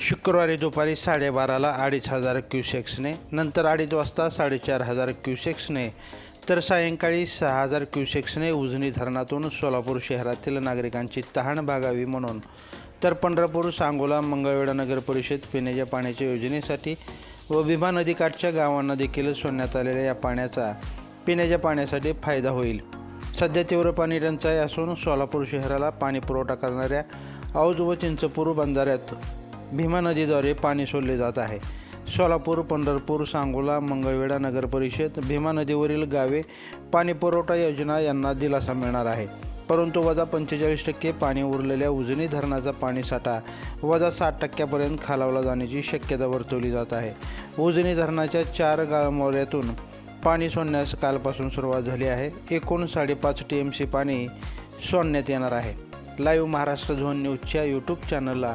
शुक्रवारी दुपारी साडेबाराला अडीच हजार क्युसेक्सने नंतर अडीच वाजता साडेचार हजार क्युसेक्सने तर सायंकाळी सहा हजार क्युसेक्सने उजनी धरणातून सोलापूर शहरातील नागरिकांची तहान भागावी म्हणून. तर पंढरपूर सांगोला मंगळवेढा नगर परिषद पिण्याच्या पाण्याच्या योजनेसाठी व भीमा नदीकाठच्या गावांना देखील सोडण्यात आलेल्या या पाण्याचा पिण्याच्या पाण्यासाठी फायदा होईल. सध्या तीव्र पाणी टंचाई असून सोलापूर शहराला पाणी पुरवठा करणाऱ्या औज व चिंचपूर बंधाऱ्यात भीमा नदीद्वारे पाणी सोडले जात आहे. सोलापूर पंढरपूर सांगोला मंगळवेढा नगरपरिषद भीमा नदीवरील गावे पाणी पुरवठा योजना यांना दिलासा मिळणार आहे. परंतु वजा पंचेचाळीस टक्के पाणी उरलेल्या उजनी धरणाचा पाणीसाठा वजा साठ टक्क्यापर्यंत खालावला जाण्याची शक्यता वर्तवली जात आहे. उजनी धरणाच्या चार गाळमोऱ्यातून पाणी सोडण्यास कालपासून सुरुवात झाली आहे. एकूण साडेपाच टी एम सी पाणी सोडण्यात येणार आहे. लाईव्ह महाराष्ट्र झोन न्यूजच्या यूट्यूब चॅनलला